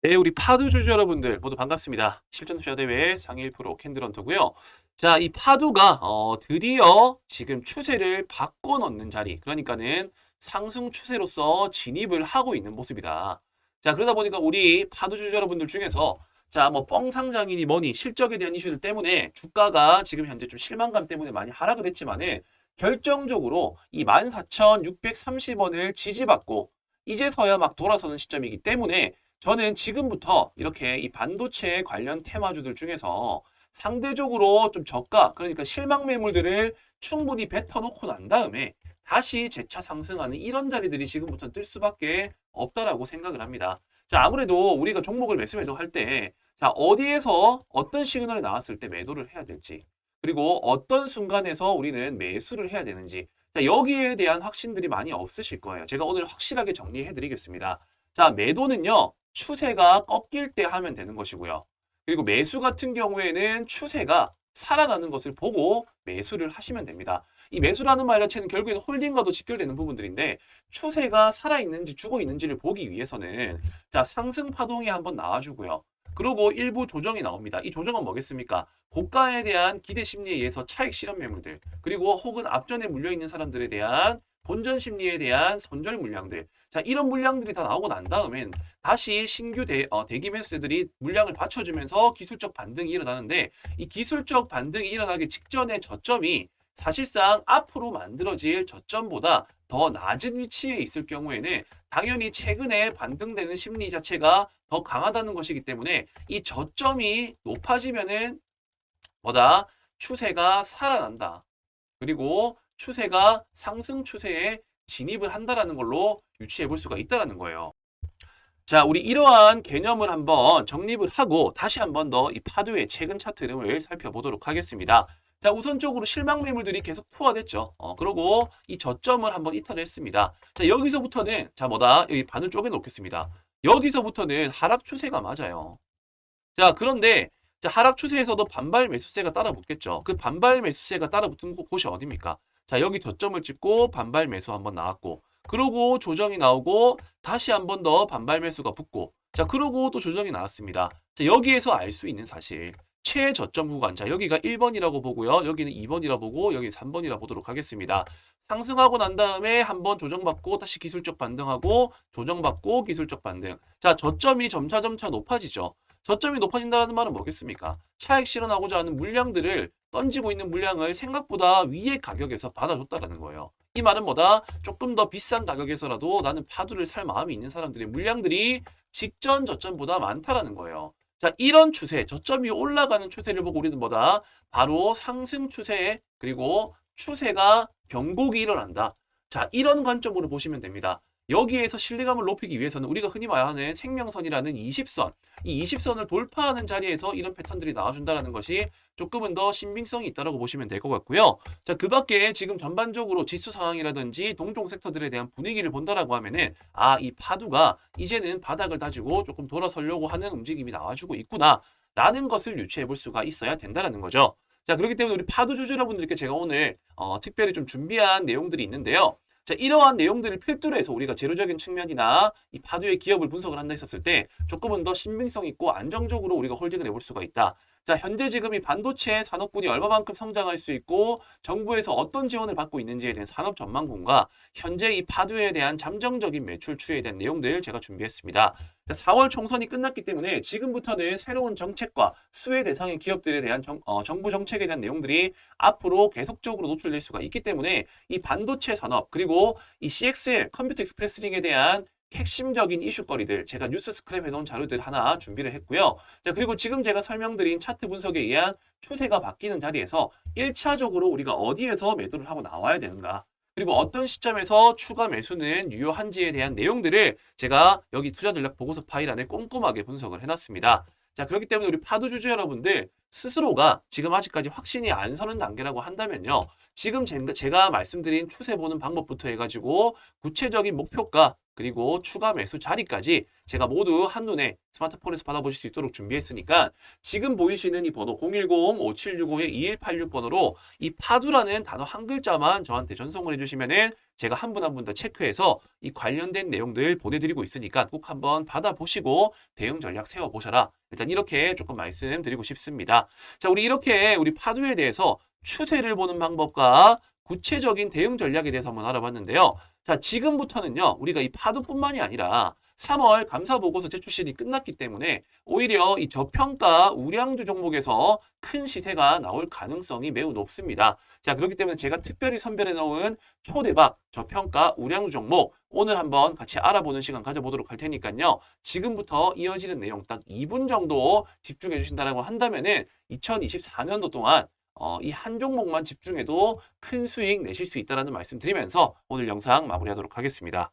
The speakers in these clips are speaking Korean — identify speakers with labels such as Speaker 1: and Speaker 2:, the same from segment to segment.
Speaker 1: 네, 우리 파두 주주 여러분들 모두 반갑습니다. 실전 투자 대회 상위 1% 캔들헌터고요. 자, 이 파두가 어, 드디어 지금 추세를 바꿔 놓는 자리, 그러니까는 상승 추세로서 진입을 하고 있는 모습이다. 자, 그러다 보니까 우리 파두 주주 여러분들 중에서 자, 뭐 뻥상장이니 뭐니 실적에 대한 이슈들 때문에 주가가 지금 현재 좀 실망감 때문에 많이 하락을 했지만은 결정적으로 이 14,630원을 지지받고 이제서야 막 돌아서는 시점이기 때문에 저는 지금부터 이렇게 이 반도체 관련 테마주들 중에서 상대적으로 좀 저가, 그러니까 실망 매물들을 충분히 뱉어놓고 난 다음에 다시 재차 상승하는 이런 자리들이 지금부터 뜰 수밖에 없다라고 생각을 합니다. 자, 아무래도 우리가 종목을 매수 매도할 때, 자, 어디에서 어떤 시그널이 나왔을 때 매도를 해야 될지, 그리고 어떤 순간에서 우리는 매수를 해야 되는지, 자, 여기에 대한 확신들이 많이 없으실 거예요. 제가 오늘 확실하게 정리해 드리겠습니다. 자, 매도는요, 추세가 꺾일 때 하면 되는 것이고요. 그리고 매수 같은 경우에는 추세가 살아나는 것을 보고 매수를 하시면 됩니다. 이 매수라는 말 자체는 결국에는 홀딩과도 직결되는 부분들인데 추세가 살아있는지 죽어 있는지를 보기 위해서는 자 상승 파동이 한번 나와주고요. 그리고 일부 조정이 나옵니다. 이 조정은 뭐겠습니까? 고가에 대한 기대 심리에 의해서 차익 실현 매물들 그리고 혹은 앞전에 물려 있는 사람들에 대한 본전 심리에 대한 손절 물량들. 자, 이런 물량들이 다 나오고 난 다음엔 다시 신규 대, 어, 대기 매수세들이 물량을 받쳐주면서 기술적 반등이 일어나는데 이 기술적 반등이 일어나기 직전의 저점이 사실상 앞으로 만들어질 저점보다 더 낮은 위치에 있을 경우에는 당연히 최근에 반등되는 심리 자체가 더 강하다는 것이기 때문에 이 저점이 높아지면은 뭐다 추세가 살아난다. 그리고 추세가 상승 추세에 진입을 한다라는 걸로 유추해 볼 수가 있다라는 거예요. 자, 우리 이러한 개념을 한번 정립을 하고 다시 한번 더 이 파도의 최근 차트 흐름을 살펴보도록 하겠습니다. 자, 우선적으로 실망 매물들이 계속 투하됐죠. 어, 그리고 이 저점을 한번 이탈했습니다. 자, 여기서부터는 자, 뭐다? 여기 반을 쪼개 놓겠습니다. 여기서부터는 하락 추세가 맞아요. 자, 그런데 자, 하락 추세에서도 반발 매수세가 따라 붙겠죠. 그 반발 매수세가 따라 붙은 곳- 곳이 어디입니까? 자, 여기 저점을 찍고 반발 매수 한번 나왔고, 그러고 조정이 나오고 다시 한번 더 반발 매수가 붙고, 자, 그러고 또 조정이 나왔습니다. 자, 여기에서 알 수 있는 사실. 최저점 구간. 자, 여기가 1번이라고 보고요. 여기는 2번이라 보고, 여기 3번이라 보도록 하겠습니다. 상승하고 난 다음에 한번 조정받고 다시 기술적 반등하고 조정받고 기술적 반등. 자, 저점이 점차점차 높아지죠. 저점이 높아진다는 말은 뭐겠습니까? 차익 실현하고자 하는 물량들을 던지고 있는 물량을 생각보다 위의 가격에서 받아줬다라는 거예요. 이 말은 뭐다? 조금 더 비싼 가격에서라도 나는 파두를 살 마음이 있는 사람들의 물량들이 직전 저점보다 많다라는 거예요. 자, 이런 추세, 저점이 올라가는 추세를 보고 우리는 뭐다? 바로 상승 추세, 그리고 추세가 변곡이 일어난다. 자, 이런 관점으로 보시면 됩니다. 여기에서 신뢰감을 높이기 위해서는 우리가 흔히 말하는 생명선이라는 20선, 이 20선을 돌파하는 자리에서 이런 패턴들이 나와준다는 것이 조금은 더 신빙성이 있다고 보시면 될 것 같고요. 자, 그 밖에 지금 전반적으로 지수 상황이라든지 동종 섹터들에 대한 분위기를 본다라고 하면은 아, 이 파두가 이제는 바닥을 다지고 조금 돌아서려고 하는 움직임이 나와주고 있구나. 라는 것을 유추해 볼 수가 있어야 된다라는 거죠. 자, 그렇기 때문에 우리 파두 주주 여러분들께 제가 오늘 어, 특별히 좀 준비한 내용들이 있는데요. 자, 이러한 내용들을 필두로 해서 우리가 재료적인 측면이나 이 파두의 기업을 분석을 한다 했었을 때 조금은 더 신빙성 있고 안정적으로 우리가 홀딩을 해볼 수가 있다. 자, 현재 지금 이 반도체 산업군이 얼마만큼 성장할 수 있고 정부에서 어떤 지원을 받고 있는지에 대한 산업 전망군과 현재 이 파두에 대한 잠정적인 매출 추이에 대한 내용들 제가 준비했습니다. 자, 4월 총선이 끝났기 때문에 지금부터는 새로운 정책과 수혜 대상의 기업들에 대한 정, 어, 정부 정책에 대한 내용들이 앞으로 계속적으로 노출될 수가 있기 때문에 이 반도체 산업 그리고 이 CXL 컴퓨터 익스프레스 링에 대한 핵심적인 이슈거리들 제가 뉴스 스크랩 해 놓은 자료들 하나 준비를 했고요. 자 그리고 지금 제가 설명드린 차트 분석에 의한 추세가 바뀌는 자리에서 1차적으로 우리가 어디에서 매도를 하고 나와야 되는가 그리고 어떤 시점에서 추가 매수는 유효한지에 대한 내용들을 제가 여기 투자 전략 보고서 파일 안에 꼼꼼하게 분석을 해놨습니다. 자 그렇기 때문에 우리 파도 주주 여러분들 스스로가 지금 아직까지 확신이 안 서는 단계라고 한다면요. 지금 제- 제가 말씀드린 추세 보는 방법부터 해가지고 구체적인 목표가 그리고 추가 매수 자리까지 제가 모두 한눈에 스마트폰에서 받아보실 수 있도록 준비했으니까 지금 보이시는 이 번호 010-5765-2186 번호로 이 파두라는 단어 한 글자만 저한테 전송을 해주시면은 제가 한 분 한 분 더 체크해서 이 관련된 내용들 보내드리고 있으니까 꼭 한번 받아보시고 대응 전략 세워보셔라. 일단 이렇게 조금 말씀드리고 싶습니다. 자, 우리 이렇게 우리 파두에 대해서 추세를 보는 방법과 구체적인 대응 전략에 대해서 한번 알아봤는데요. 자, 지금부터는요, 우리가 이 파도뿐만이 아니라 3월 감사 보고서 제출 시일이 끝났기 때문에 오히려 이 저평가 우량주 종목에서 큰 시세가 나올 가능성이 매우 높습니다. 자, 그렇기 때문에 제가 특별히 선별해 놓은 초대박 저평가 우량주 종목 오늘 한번 같이 알아보는 시간 가져보도록 할 테니까요. 지금부터 이어지는 내용 딱 2분 정도 집중해 주신다라고 한다면은 2024년도 동안 어, 이 한 종목만 집중해도 큰 수익 내실 수 있다는 말씀 드리면서 오늘 영상 마무리하도록 하겠습니다.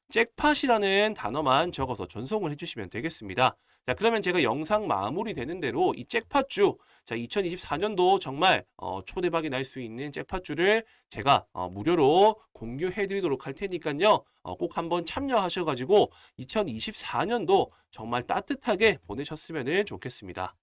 Speaker 1: 잭팟이라는 단어만 적어서 전송을 해주시면 되겠습니다. 자, 그러면 제가 영상 마무리 되는 대로 이 잭팟주, 자, 2024년도 정말 어, 초대박이 날 수 있는 잭팟주를 제가 어, 무료로 공유해 드리도록 할 테니까요. 어, 꼭 한번 참여하셔가지고 2024년도 정말 따뜻하게 보내셨으면 좋겠습니다.